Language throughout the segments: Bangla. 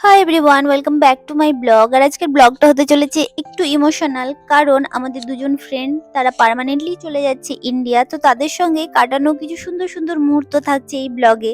Hi everyone welcome back to my blog আর আজকের ব্লগটা হতে চলেছে একটু ইমোশনাল কারণ আমাদের দুজন ফ্রেন্ড তারা পার্মানেন্টলি চলে যাচ্ছে ইন্ডিয়া তো তাদের সঙ্গে কাটানো কিছু সুন্দর সুন্দর মুহূর্ত থাকছে এই ব্লগে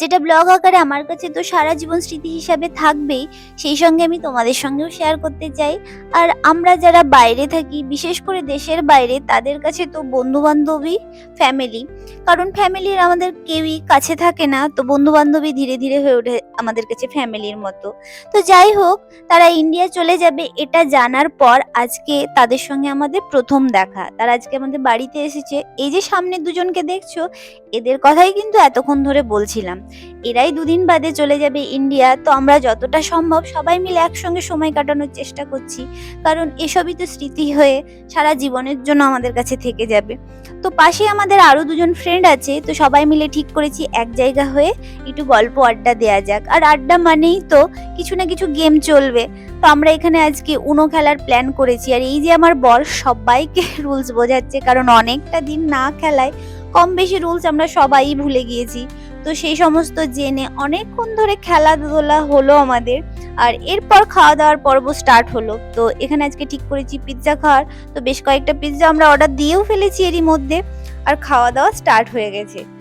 যেটা ব্লগ আকারে আমার কাছে তো সারা জীবন স্মৃতি হিসাবে থাকবেই, সেই সঙ্গে আমি তোমাদের সঙ্গেও শেয়ার করতে চাই। আর আমরা যারা বাইরে থাকি, বিশেষ করে দেশের বাইরে, তাদের কাছে তো বন্ধু বান্ধবী ফ্যামিলি কারণ ফ্যামিলির আমাদের কেউই কাছে থাকে না, তো বন্ধু বান্ধবী ধীরে ধীরে হয়ে ওঠে আমাদের কাছে ফ্যামিলির মতো তো যাই হোক, তারা ইন্ডিয়া চলে যাবে এটা জানার পর আজকে তাদের সঙ্গে আমাদের প্রথম দেখা। তারা আজকে আমাদের বাড়িতে এসেছে। এই যে সামনে দুজনকে দেখছ, এদের কথাই কিন্তু এতক্ষণ ধরে বলছিলাম। এরাই দুদিন বাদে চলে যাবে ইন্ডিয়া তো আমরা যতটা সম্ভব সবাই মিলে একসঙ্গে সময় কাটানোর চেষ্টা করছি। কারণ এসবই তো স্মৃতি হয়ে সারা জীবনের জন্য আমাদের কাছে থেকে যাবে। তো পাশে আমাদের আরও দুজন ফ্রেন্ড আছে। তো সবাই মিলে ঠিক করেছি, এক জায়গা হয়ে একটু গল্প আড্ডা দেয়া যাক। আর আড্ডা মানেই তো কিছু না কিছু গেম চলবে। তো আমরা এখানে আজকে উনো খেলার প্ল্যান করেছি। আর এই যে আমার বর, সবাইকে রুলস বোঝাচ্ছে, কারণ অনেকটা দিন না খেলায় কম বেশি রুলস আমরা সবাই ভুলে গিয়েছি। তো সেই সমস্ত জেনে অনেকক্ষণ ধরে খেলাধুলা হলো আমাদের। আর এরপর খাওয়া দাওয়ার পর্ব স্টার্ট হলো। তো এখানে আজকে ঠিক করেছি পিৎজা খাওয়ার। তো বেশ কয়েকটা পিৎজা আমরা অর্ডার দিয়েও ফেলেছি এরই মধ্যে। আর খাওয়া দাওয়া স্টার্ট হয়ে গেছে।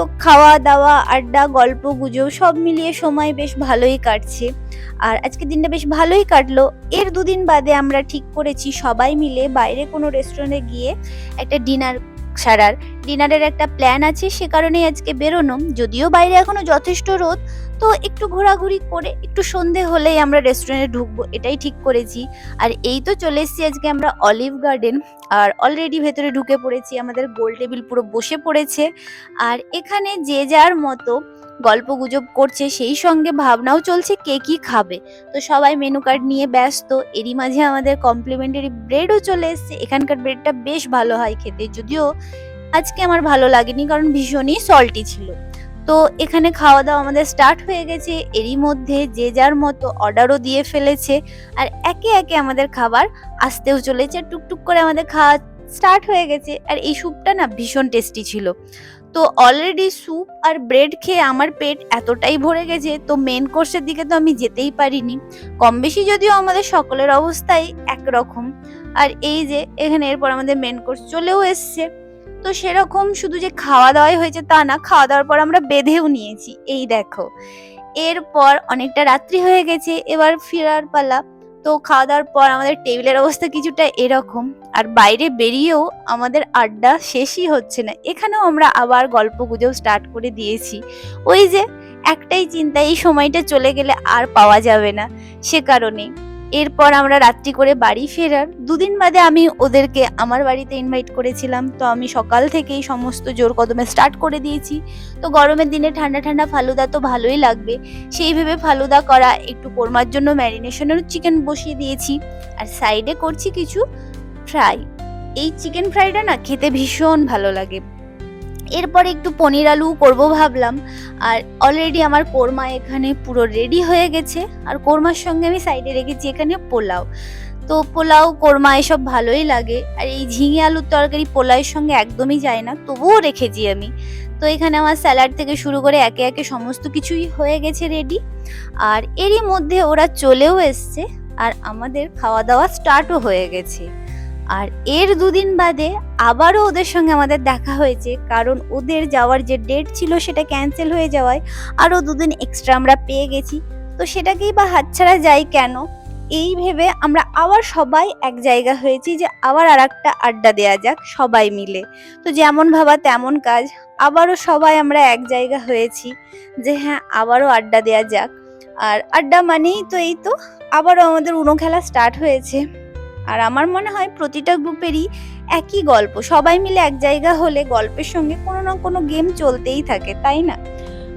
তো খাওয়া দাওয়া আড্ডা, গল্প, গুজব, সব মিলিয়ে সময় বেশ ভালোই কাটছে। আর আজকে দিনটা বেশ ভালোই কাটলো। এর দুদিন বাদে আমরা ঠিক করেছি সবাই মিলে বাইরে কোনো রেস্টুরেন্টে গিয়ে একটা ডিনার সারার। ডিনারের একটা প্ল্যান আছে, সে কারণেই আজকে বেরোনো। যদিও বাইরে এখনও যথেষ্ট রোদ, তো একটু ঘোরাঘুরি করে একটু সন্ধে হলেই আমরা রেস্টুরেন্টে ঢুকবো, এটাই ঠিক করেছি। আর এই তো চলে এসেছি আজকে আমরা অলিভ গার্ডেন আর অলরেডি ভেতরে ঢুকে পড়েছি, আমাদের গোল টেবিল পুরো বসে পড়েছে। আর এখানে যে যার মতো গল্প গুজব করছে, সেই সঙ্গে ভাবনাও চলছে কে কি খাবে। তো সবাই মেনু কার্ড নিয়ে ব্যস্ত, এরই মাঝে আমাদের কমপ্লিমেন্টারি ব্রেডও চলে এসছে। এখানকার ব্রেডটা বেশ ভালো হয় খেতে, যদিও আজকে আমার ভালো লাগেনি কারণ ভীষণই সল্টি ছিল। তো এখানে খাওয়া দাওয়া আমাদের স্টার্ট হয়ে গেছে। এরই মধ্যে যে যার মতো অর্ডারও দিয়ে ফেলেছে আর একে একে আমাদের খাবার আসতেও চলেছে। টুকটুক করে আমাদের খাওয়া স্টার্ট হয়ে গেছে আর এই স্যুপটা না ভীষণ টেস্টি ছিল। তো অলরেডি স্যুপ আর ব্রেড খেয়ে আমার পেট এতটাই ভরে গেছে, তো মেন কোর্সের দিকে তো আমি যেতেই পারিনি। কম বেশি যদিও আমাদের সকলের অবস্থাই একরকম। আর এই যে এখানে এরপর আমাদের মেন কোর্স চলেও এসছে। তো সেরকম শুধু যে খাওয়া দাওয়াই হয়েছে তা না খাওয়া দাওয়ার পর আমরা বেঁধেও নিয়েছি। এই দেখো, এরপর অনেকটা রাত্রি হয়ে গেছে, এবার ফেরার পালা। তো খাওয়া দাওয়ার পর আমাদের টেবিলের অবস্থা কিছুটা এরকম। আর বাইরে বেরিয়েও আমাদের আড্ডা শেষই হচ্ছে না। এখানেও আমরা আবার গল্প গুজব স্টার্ট করে দিয়েছি। ওই যে, একটাই চিন্তা, এই সময়টা চলে গেলে আর পাওয়া যাবে না। সে কারণে এরপর আমরা রাত্রি করে বাড়ি ফেরার দুদিন বাদে আমি ওদেরকে আমার বাড়িতে ইনভাইট করেছিলাম। তো আমি সকাল থেকেই সমস্ত জোর কদমে স্টার্ট করে দিয়েছি। তো গরমের দিনে ঠান্ডা ঠান্ডা ফালুদা তো ভালোই লাগবে। সেই ভেবে ফালুদা করা, একটু কোরমার জন্য ম্যারিনেশনের চিকেন বসিয়ে দিয়েছি। আর সাইডে করছি কিছু ফ্রাই এই চিকেন ফ্রাইটা না খেতে ভীষণ ভালো লাগে। এরপর একটু পনির আলু করব ভাবলাম। আর অলরেডি আমার কোরমা এখানে পুরো রেডি হয়ে গেছে। আর কোরমার সঙ্গে আমি সাইডে রেখেছি এখানে পোলাও। তো পোলাও, কোরমা এসব ভালোই লাগে। আর এই ঝিঙে আলুর তরকারি পোলাওয়ের সঙ্গে একদমই যায় না, তবুও রেখেছি আমি। তো এখানে আমার স্যালাড থেকে শুরু করে একে একে সমস্ত কিছুই হয়ে গেছে রেডি আর এরই মধ্যে ওরা চলেও এসছে। আর আমাদের খাওয়া দাওয়া স্টার্টও হয়ে গেছে। আর এর দুদিন বাদে আবারও ওদের সঙ্গে আমাদের দেখা হয়েছে, কারণ ওদের যাওয়ার যে ডেট ছিল সেটা ক্যান্সেল হয়ে যাওয়ায় আরও দুদিন এক্সট্রা আমরা পেয়ে গেছি। তো সেটাকেই বা হাতছাড়া যায় কেন? এই ভেবে আমরা আবার সবাই এক জায়গা হয়েছি যে আবার আর একটা আড্ডা দেওয়া যাক সবাই মিলে। তো যেমন ভাবা তেমন কাজ, আবারও সবাই আমরা এক জায়গা হয়েছি যে হ্যাঁ আবারও আড্ডা দেওয়া যাক। আর আড্ডা মানেই তো এই তো, আবারও আমাদের উনো খেলা স্টার্ট হয়েছে। আর আমার মনে হয় প্রতিটা গ্রুপেরই একই গল্প। সবাই মিলে এক জায়গা হলে গল্পের সঙ্গে কোনো না কোনো গেম চলতেই থাকে, তাই না?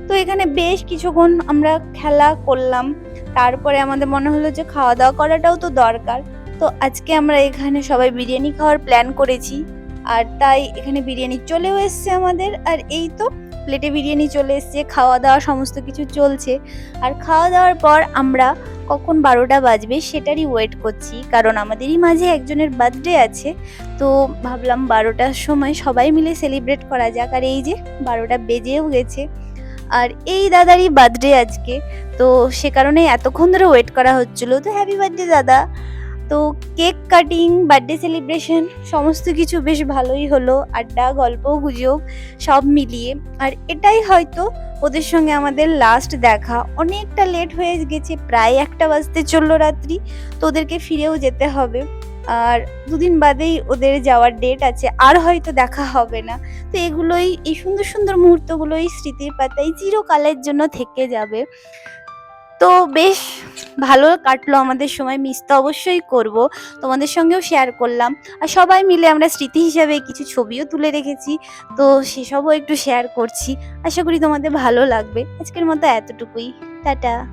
তো এখানে বেশ কিছুক্ষণ আমরা খেলা করলাম। তারপরে আমাদের মনে হলো যে খাওয়া দাওয়া করাটাও তো দরকার। তো আজকে আমরা এখানে সবাই বিরিয়ানি খাওয়ার প্ল্যান করেছি। আর তাই এখানে বিরিয়ানি চলেও এসছে আমাদের। আর এই তো প্লেটে বিরিয়ানি চলে এসছে খাওয়া দাওয়া সমস্ত কিছু চলছে। আর খাওয়া দাওয়ার পর আমরা কখন বারোটা বাজবে সেটারই ওয়েট করছি। কারণ আমাদেরই মাঝে একজনের বার্থডে আছে। তো ভাবলাম বারোটার সময় সবাই মিলে সেলিব্রেট করা যাক। আর এই যে বারোটা বেজেও গেছে। আর এই দাদারই বার্থডে আজকে। তো সে কারণে এতক্ষণ ধরে ওয়েট করা হচ্ছিল। তো হ্যাপি বার্থডে দাদা। তো কেক কাটিং বার্থডে সেলিব্রেশন সমস্ত কিছু বেশ ভালোই হলো। আড্ডা গল্প গুজব, সব মিলিয়ে। আর এটাই হয়তো ওদের সঙ্গে আমাদের লাস্ট দেখা। অনেকটা লেট হয়ে গেছে, প্রায় একটা বাজতে চলল রাত্রি। তো ওদেরকে ফিরেও যেতে হবে। আর দুদিন বাদেই ওদের যাওয়ার ডেট আছে। আর হয়তো দেখা হবে না। তো এগুলোই, এই সুন্দর সুন্দর মুহূর্তগুলোই স্মৃতির পাতায় চিরকালের জন্য থেকে যাবে। তো বেশ ভালো কাটলো আমাদের সময়। মিস তো অবশ্যই করব। তোমাদের সঙ্গেও শেয়ার করলাম। আর সবাই মিলে আমরা স্মৃতি হিসাবে কিছু ছবিও তুলে রেখেছি। তো সেসবও একটু শেয়ার করছি। আশা করি তোমাদের ভালো লাগবে। আজকের মতো এতটুকুই। টাটা।